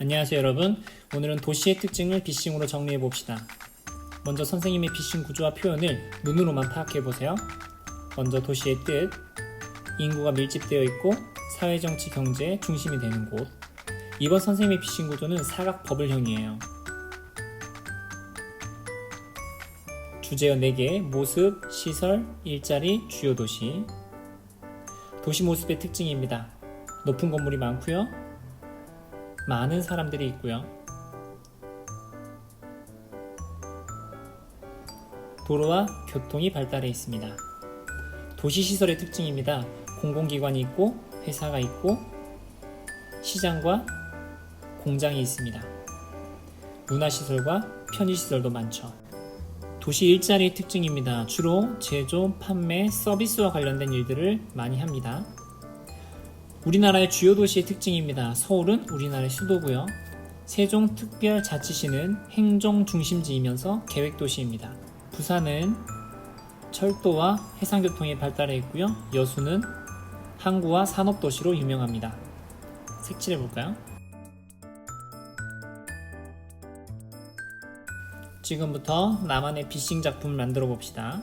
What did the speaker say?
안녕하세요 여러분. 오늘은 도시의 특징을 비싱으로 정리해 봅시다. 먼저 선생님의 비싱 구조와 표현을 눈으로만 파악해 보세요. 먼저 도시의 뜻 인구가 밀집되어 있고 사회 정치 경제의 중심이 되는 곳. 이번 선생님의 비싱 구조는 사각 버블형이에요. 주제어 4개 모습, 시설, 일자리, 주요 도시. 도시 모습의 특징입니다. 높은 건물이 많고요 많은 사람들이 있고요. 도로와 교통이 발달해 있습니다. 도시 시설의 특징입니다. 공공기관이 있고 회사가 있고 시장과 공장이 있습니다. 문화시설과 편의시설도 많죠. 도시 일자리의 특징입니다. 주로 제조, 판매, 서비스와 관련된 일들을 많이 합니다. 우리나라의 주요 도시의 특징입니다. 서울은 우리나라의 수도고요. 세종특별자치시는 행정 중심지이면서 계획도시입니다. 부산은 철도와 해상교통이 발달해 있고요. 여수는 항구와 산업도시로 유명합니다. 색칠해 볼까요? 지금부터 나만의 비싱 작품을 만들어 봅시다.